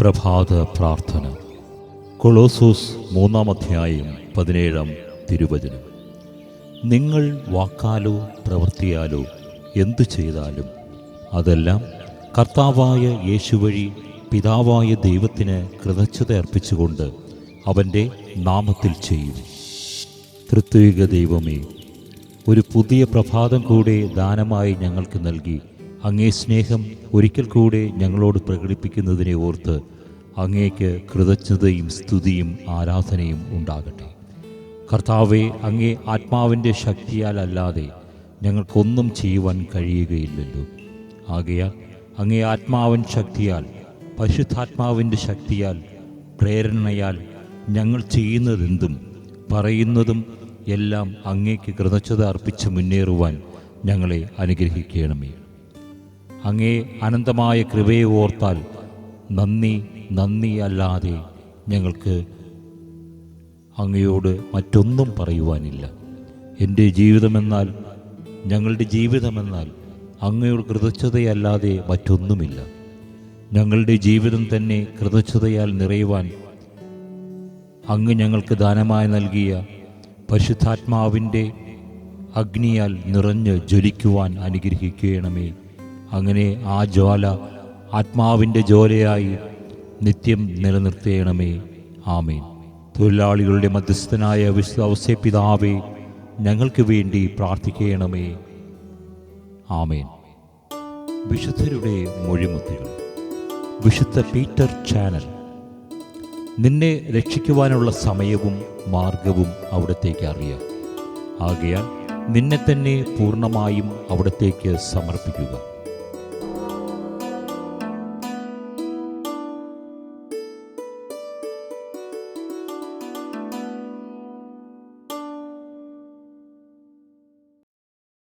പ്രഭാത പ്രാർത്ഥന. കൊളോസോസ് മൂന്നാം അധ്യായം പതിനേഴാം തിരുവചനം. നിങ്ങൾ വാക്കാലോ പ്രവർത്തിയാലോ എന്തു ചെയ്താലും അതെല്ലാം കർത്താവായ യേശു വഴി പിതാവായ ദൈവത്തിന് കൃതജ്ഞത അർപ്പിച്ചുകൊണ്ട് അവന്റെ നാമത്തിൽ ചെയ്യും. തൃത്വിക ദൈവമേ ഒരു പുതിയ പ്രഭാതം കൂടെ ദാനമായി ഞങ്ങൾക്ക് നൽകി അങ്ങേ സ്നേഹം ഒരിക്കൽ കൂടെ ഞങ്ങളോട് പ്രകടിപ്പിക്കുന്നതിനെ ഓർത്ത് അങ്ങേക്ക് കൃതജ്ഞതയും സ്തുതിയും ആരാധനയും ഉണ്ടാകട്ടെ. കർത്താവെ അങ്ങേ ആത്മാവിന്റെ ശക്തിയാലല്ലാതെ ഞങ്ങൾക്കൊന്നും ചെയ്യുവാൻ കഴിയുകയില്ലല്ലോ. ആകയാൽ അങ്ങേ ആത്മാവൻ ശക്തിയാൽ പരിശുദ്ധാത്മാവിന്റെ ശക്തിയാൽ പ്രേരണയാൽ ഞങ്ങൾ ചെയ്യുന്നതെന്തും പറയുന്നതും എല്ലാം അങ്ങേക്ക് കൃതജ്ഞത അർപ്പിച്ച് മുന്നേറുവാൻ ഞങ്ങളെ അനുഗ്രഹിക്കണമേ. അങ്ങേ അനന്തമായ കൃപയെ ഓർത്താൽ നന്ദി നന്ദി അല്ലാതെ ഞങ്ങൾക്ക് അങ്ങയോട് മറ്റൊന്നും പറയുവാനില്ല. എന്റെ ജീവിതമെന്നാൽ ഞങ്ങളുടെ ജീവിതമെന്നാൽ അങ്ങയോട് കൃതജ്ഞതയല്ലാതെ മറ്റൊന്നുമില്ല. ഞങ്ങളുടെ ജീവിതം തന്നെ കൃതജ്ഞതയാൽ നിറയുവാൻ അങ്ങ് ഞങ്ങൾക്ക് ദാനമായി നൽകിയ പരിശുദ്ധാത്മാവിന്റെ അഗ്നിയാൽ നിറഞ്ഞ് ജ്വലിക്കുവാൻ അനുഗ്രഹിക്കണമേ. അങ്ങനെ ആ ജ്വാല ആത്മാവിന്റെ ജ്വാലയായി നിത്യം നിലനിർത്തേണമേ. ആമേൻ. തൊഴിലാളികളുടെ മധ്യസ്ഥനായ വിശ്വാസ പിതാവേ ഞങ്ങൾക്ക് വേണ്ടി പ്രാർത്ഥിക്കണമേ. ആമേൻ. വിശുദ്ധരുടെ മൊഴിമുത്തുകൾ വിശുദ്ധ പീറ്റർ ചാനൽ. നിന്നെ രക്ഷിക്കുവാനുള്ള സമയവും മാർഗവും അവിടത്തേക്ക് അറിയാം. ആകയാൽ നിന്നെ തന്നെ പൂർണമായും അവിടത്തേക്ക് സമർപ്പിക്കുക.